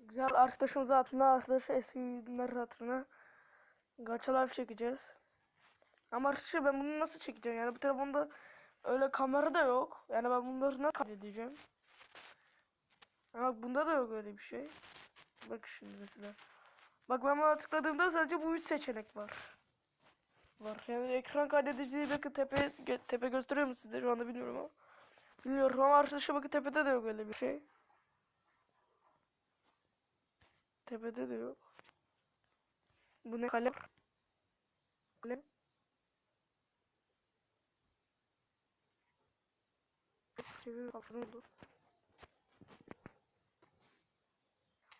Güzel arkadaşımız hatırına arkadaş eski günler hatırına Gacha Life çekeceğiz. Ama arkadaşlar ben bunu nasıl çekeceğim yani bu telefonda öyle kamera da yok. Yani ben bunları nasıl kaydedeceğim? Ama bunda da yok öyle bir şey. Bak şimdi mesela. Bak ben buna tıkladığımda sadece bu üç seçenek var. Var. Yani ekran kaydediciyi bakın tepe tepe gösteriyor mu size şu anda bilmiyorum ama. Bilmiyorum ama arkadaşlar bakın tepede de yok öyle bir şey. Tepede de yok. Bu ne kalem? Kalem. Çevir oldu.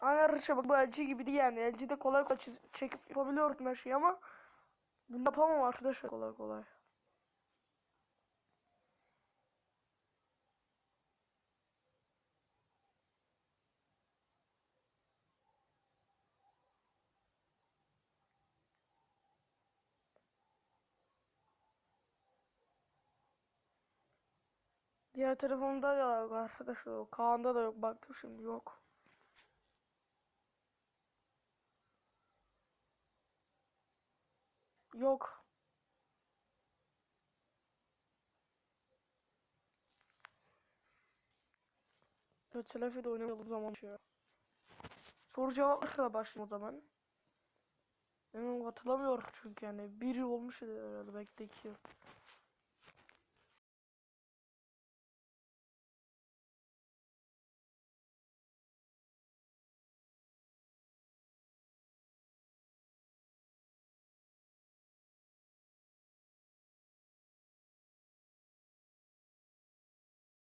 Aynen arkadaşlar bak bu LG gibi değil yani. LG'de kolay kolay çiz- çekip yapabiliyorum her şeyi ama bunu yapamam arkadaşlar kolay kolay. Diğer telefonda da yok arkadaşlar. Kaan'da da yok. Baktım şimdi yok. Yok. Ya Telefi de oynayalım o zaman. Soru cevaplarla başlayalım o zaman. Ben hatırlamıyorum çünkü yani bir yıl olmuş herhalde belki de iki yıl.